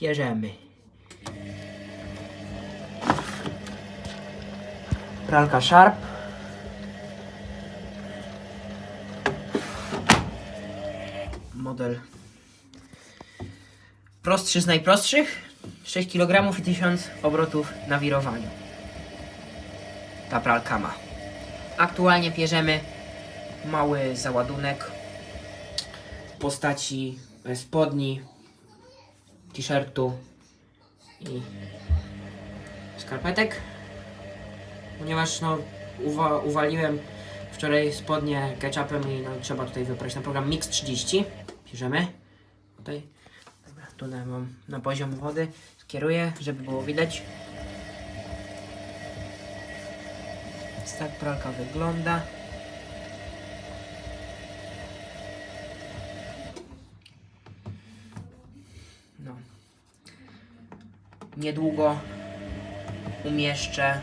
Pierzemy. Pralka Sharp. Model prostszy z najprostszych. 6 kg i 1000 obrotów na wirowaniu. Ta pralka ma. Aktualnie pierzemy mały załadunek w postaci spodni, t-shirtu i skarpetek. Ponieważ no, uwa uwaliłem wczoraj spodnie ketchupem i no, trzeba tutaj wybrać na program Mix 30. Bierzemy. Tutaj. Dobra, tutaj mam na poziom wody. Skieruję, żeby było widać. Więc tak pralka wygląda. No. Niedługo umieszczę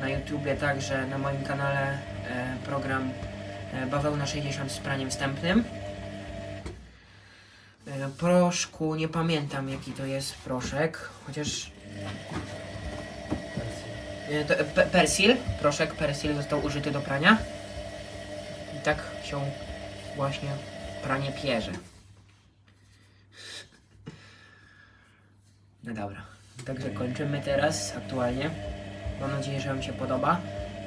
na YouTubie także na moim kanale e, program e, Bawełna 60 z praniem wstępnym. E, proszku, nie pamiętam jaki to jest proszek, chociaż e, to, e, pe, persil, proszek persil został użyty do prania. I tak się właśnie pranie pierze. No dobra, także kończymy teraz aktualnie. Mam nadzieję, że Wam się podoba.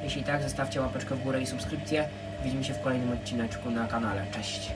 Jeśli tak, zostawcie łapeczkę w górę i subskrypcję. Widzimy się w kolejnym odcineczku na kanale. Cześć!